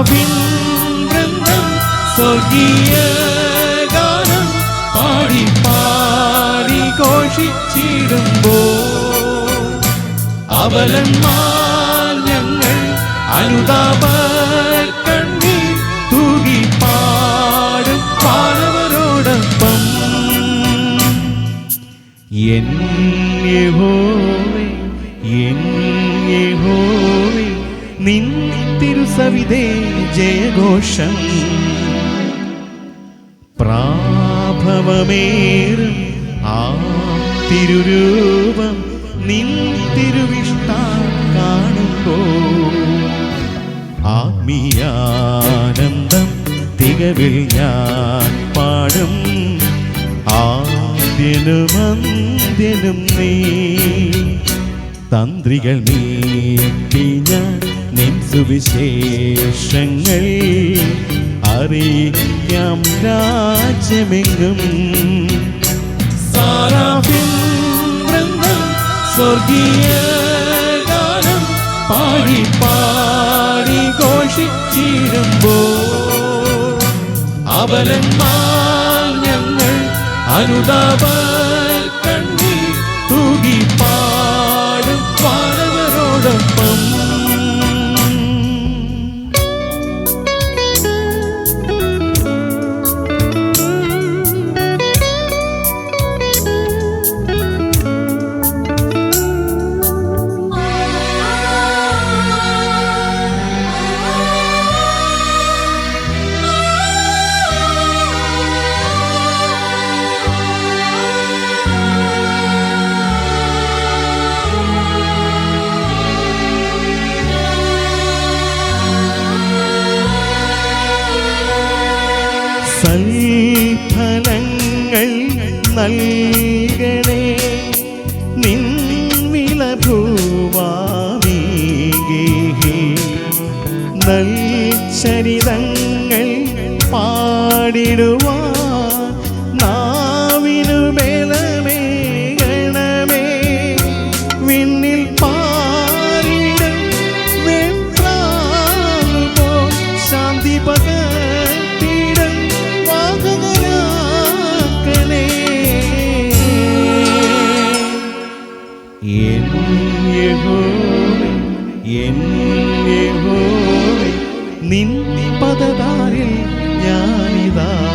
സാരാവിൻ വൃന്ദം സ്വർഗീയ ഗാനം പാടി പാടി ഘോഷിച്ചിടുമ്പോ അവലന്മാർ ഞങ്ങൾ അനുതാപ യഹോവേ നിൻ ജയഘോഷം. പ്രാഭവമേറും ആ തിരുരൂപം നിൻ തിരുവിഷ്ട കാണുമ്പോൾ ആത്മീയാനന്ദം തികവിൽ ഞാൻ പാടും. ആദ്യനും അന്ത്യനും നീ തന്ത്രികൾ നീട്ടി ഞാൻ നിൻ സുവിശേഷങ്ങൾ അറിയിക്കാം രാജ്യമെങ്ങും. സാരാഫിൻ വൃന്ദം സ്വർഗീയ ഗാനം പാടി പാടി ഘോഷിച്ചിടുമ്പോ അവലന്മാർ ഞങ്ങൾ അനുതാപ സൽഫലങ്ങൾ നൽകണേ. നിൻ വിളഭൂവാമീകേ നൽചരിതങ്ങൾ പാടിടുവാൻ നിൻ പദതാരിൽ ഞാനിതാ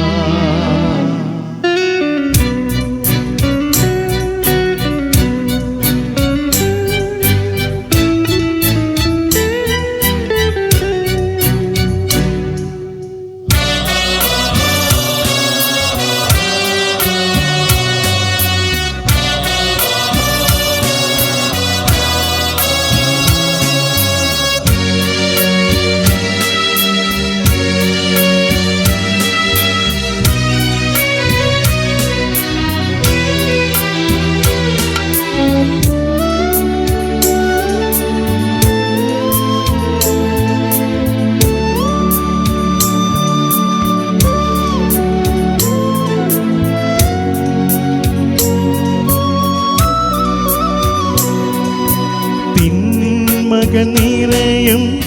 നിറയും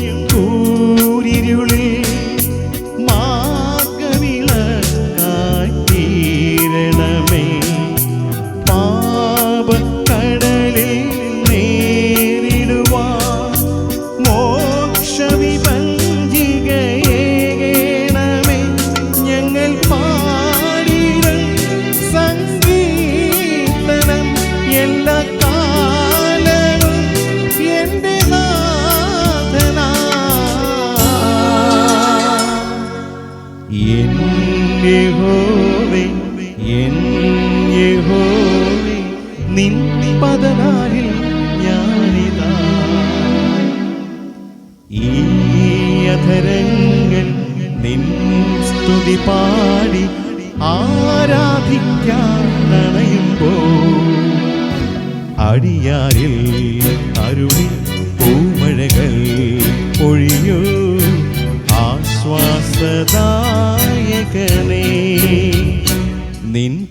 യഹോവേ, എൻ യഹോവേ, നിൻ പദനാരിൽ ഞാനിതാ. ഈ അധരങ്ങൾ നിൻ സ്തുതി പാടി ആരാധിക്കാൻ നണയുമ്പോ അടിയാരിൽ അരുളി പൂമഴകൾ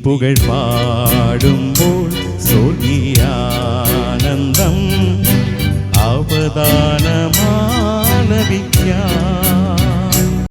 புகழ் பாடும்போல் சொல்லி ஆனந்தம் அவதானமா